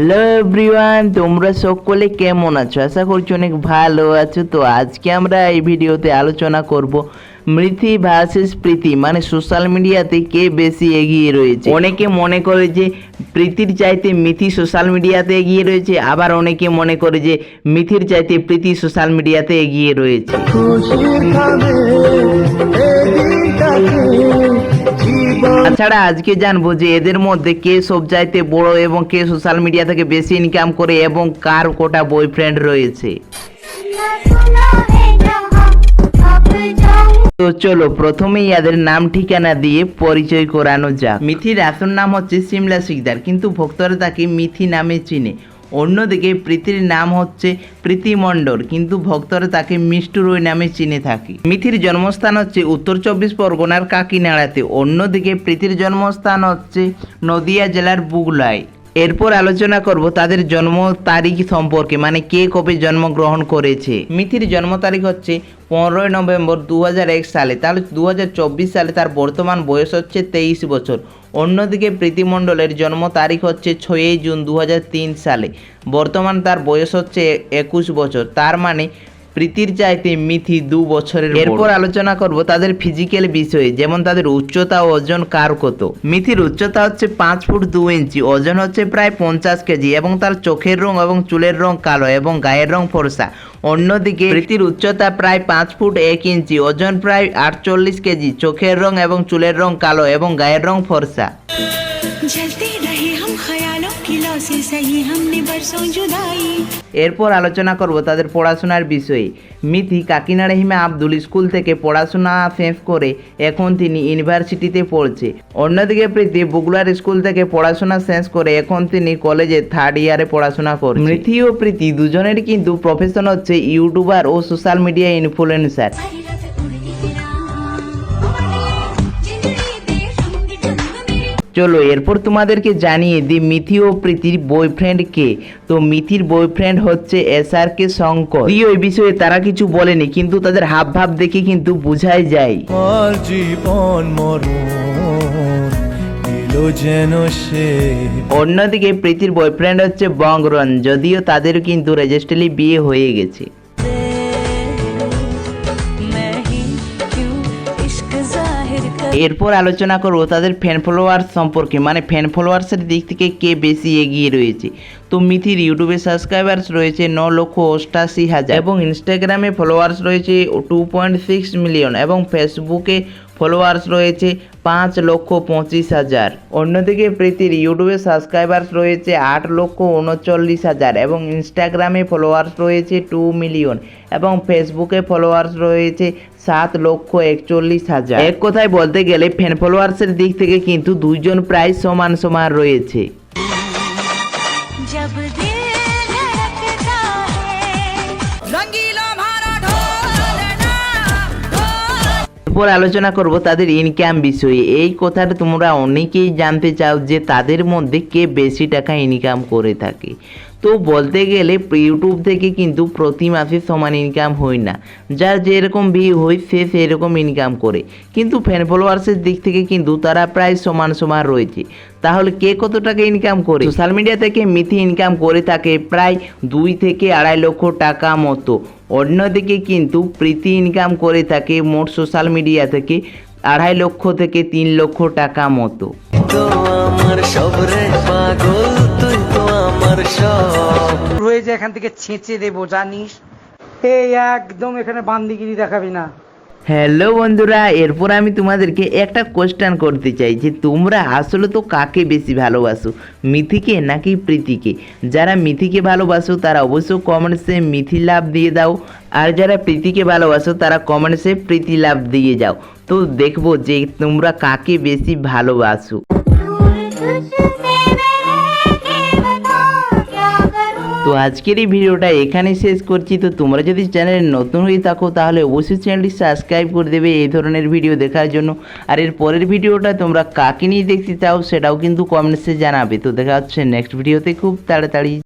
Hello everyone তোমরা সকলে কেমন আছো? আশা করছি অনেক ভালো আছো। তো আজকে আমরা এই ভিডিওতে আলোচনা করব মৃথি ভার্সেস প্রীতি মানে সোশ্যাল মিডিয়াতে কে বেশি এগিয়ে রয়েছে অনেকে মনে করে যে প্রীতির চাইতে মিথি সোশ্যাল মিডিয়াতে এগিয়ে রয়েছে আবার অনেকে মনে করে যে মিথির চাইতে প্রীতি সোশ্যাল মিডিয়াতে এগিয়ে রয়েছে তাছাড়া আজকে জানব যে এদের মধ্যে কে সব চাইতে বড় এবং কে সোশ্যাল মিডিয়া থেকে বেশি ইনকাম করে এবং কার কোটা বয়ফ্রেন্ড রয়েছে চলো, প্রথমেই এদের নাম ঠিকানা দিয়ে পরিচয় করানো যাক। মিথির আসল নাম হচ্ছে সিমলা শিকদার কিন্তু ভক্তরা তাকে মিথি নামে চিনে। অন্যদিকে প্রীতির নাম হচ্ছে প্রীতি মণ্ডল, কিন্তু ভক্তরা তাকে মিষ্টু রয় নামে চিনে থাকে। মিথির জন্মস্থান হচ্ছে উত্তর চব্বিশ পরগনার কাকিনাড়াতে। অন্যদিকে প্রীতির জন্মস্থান হচ্ছে নদিয়া জেলার বুগলায় এরপর আলোচনা করব তাদের জন্ম তারিখ সম্পর্কে মানে কে কবে জন্মগ্রহণ করেছে। মিথির জন্ম তারিখ হচ্ছে পনেরোই নভেম্বর দু হাজার এক সালে, তাহলে দু হাজার চব্বিশ সালে তার বর্তমান বয়স হচ্ছে তেইশ বছর। অন্যদিকে প্রীতিমণ্ডলের জন্ম তারিখ হচ্ছে ছয়ই জুন দু হাজার তিন সালে, বর্তমান তার বয়স হচ্ছে একুশ বছর, তার মানে প্রীতির চাইতে মিথি দু বছরের এরপর আলোচনা করব তাদের ফিজিক্যাল বিষয়ে যেমন তাদের উচ্চতা ও ওজন কার কত মিথির উচ্চতা হচ্ছে পাঁচ ফুট দু ইঞ্চি ওজন হচ্ছে প্রায় পঞ্চাশ কেজি এবং তার চোখের রং এবং চুলের রং কালো এবং গায়ের রং ফর্সা অন্যদিকে প্রীতির উচ্চতা প্রায় পাঁচ ফুট এক ইঞ্চি ওজন প্রায় আটচল্লিশ কেজি চোখের রং এবং চুলের রং কালো এবং গায়ের রং ফর্সা जलते रहे हम ख्यालों की लौ से सही हमने बरसों जुदाई এরপর আলোচনা করব তাদের পড়াশোনার বিষয়ে। মিথি কাকিনাড়া হিমে আব্দুল স্কুল থেকে পড়াশোনা শেষ করে এখন তিনি ইউনিভার্সিটিতে পড়ছে। অন্যদিকে প্রীতি বুগলার স্কুল থেকে পড়াশোনা শেষ করে এখন তিনি কলেজে থার্ড ইয়ারে পড়াশোনা করে মিথি ও প্রীতি দুজনের কিন্তু প্রফেশন হচ্ছে ইউটিউবার ও সোশ্যাল মিডিয়া ইনফ্লুয়েন্সার চলো এরপর তোমাদেরকে জানিয়ে দিই মিথি ও প্রীতির বয়ফ্রেন্ড কে। তো মিথির বয়ফ্রেন্ড হচ্ছে এস আর কে শঙ্কর। যদিও এই বিষয়ে তারা কিছু বলেনি কিন্তু তাদের হাব ভাব দেখে কিন্তু বোঝাই যায়। আমার জীবন মরণ এলো যেন সে। অন্যদিকে প্রীতির বয়ফ্রেন্ড হচ্ছে বংরন যদিও তাদের কিন্তু রেজিস্ট্রালি বিয়ে হয়ে গেছে। এরপর আলোচনা করব তাদের ফ্যান ফলোয়ার্স সম্পর্কে। মানে ফ্যান ফলোয়ার্সের দিক থেকে কে বেশি এগিয়ে রয়েছে। তো মিথির ইউটিউবে সাবস্ক্রাইবার্স রয়েছে ন লক্ষ অষ্টাশি হাজার। এবং ইনস্টাগ্রামে ফলোয়ার্স রয়েছে টু পয়েন্ট সিক্স মিলিয়ন এবং ফেসবুকে ফলোয়ার্স রয়েছে পাঁচ লক্ষ পঁচিশ হাজার। অন্যদিকে প্রীতির ইউটিউবে সাবস্ক্রাইবার্স রয়েছে আট লক্ষ উনচল্লিশ হাজার এবং ইনস্টাগ্রামে ফলোয়ার্স রয়েছে টু মিলিয়ন এবং ফেসবুকে ফলোয়ার্স রয়েছে সাত লক্ষ একচল্লিশ হাজার। এক কথায় বলতে গেলে ফ্যান ফলোয়ার্সের দিক থেকে কিন্তু দুইজন প্রায় সমান সমান রয়েছে। এরপর আলোচনা করব তাদের ইনকাম বিষয়ে। এই কথাটা তোমরা অনেকেই জানতে চাও যে তাদের মধ্যে কে বেশি টাকা ইনকাম করে থাকে। তো বলতে গেলে ইউটিউব থেকে কিন্তু প্রতি মাসে সমান ইনকাম হয় না। যার যেরকম ভিউ হয়, সে সেরকম ইনকাম করে। কিন্তু ফ্যান ফলোয়ার্সের দিক থেকে কিন্তু তারা প্রায় সমান সমান রয়েছে। তাহলে কে কত টাকা ইনকাম করে? সোশ্যাল মিডিয়া থেকে মিথি ইনকাম করে থাকে প্রায় দুই থেকে আড়াই লক্ষ টাকা মতো। অন্যদিকে কিন্তু প্রীতি ইনকাম করে থাকে মোট সোশ্যাল মিডিয়া থেকে আড়াই লক্ষ থেকে তিন লক্ষ টাকা মতো। তো আমার পাগল তুই তো আমার সব। হয়ে যে এখান থেকে ছেঁচে দেবো জানিস? এই একদম এখানে বান্দিগিরি দেখাবি না। হ্যালো বন্ধুরা এরপর আমি তোমাদেরকে একটা কোশ্চেন করতে চাই যে তোমরা আসলে তো কাকে বেশি ভালোবাসো মিথিকে নাকি প্রীতিকে? যারা মিথিকে ভালোবাসো তারা অবশ্যই কমেন্টসে মিথি লাভ দিয়ে দাও। আর যারা প্রীতিকে ভালোবাসো তারা কমেন্টসে প্রীতি লাভ দিয়ে যাও। তো দেখব যে তোমরা কাকে বেশি ভালোবাসো। তো আজকের এই ভিডিওটা এখানে শেষ করছি। তো তোমরা যদি চ্যানেলে নতুন হয়ে থাকো, তাহলে অবশ্যই চ্যানেলটি সাবস্ক্রাইব করে দেবে এই ধরনের ভিডিও দেখার জন্য। আর এর পরের ভিডিওটা তোমরা কাকে নিয়ে দেখতে চাও, সেটাও কিন্তু কমেন্টসে জানাবে। তো দেখা হচ্ছে নেক্সট ভিডিওতে খুব তাড়াতাড়ি।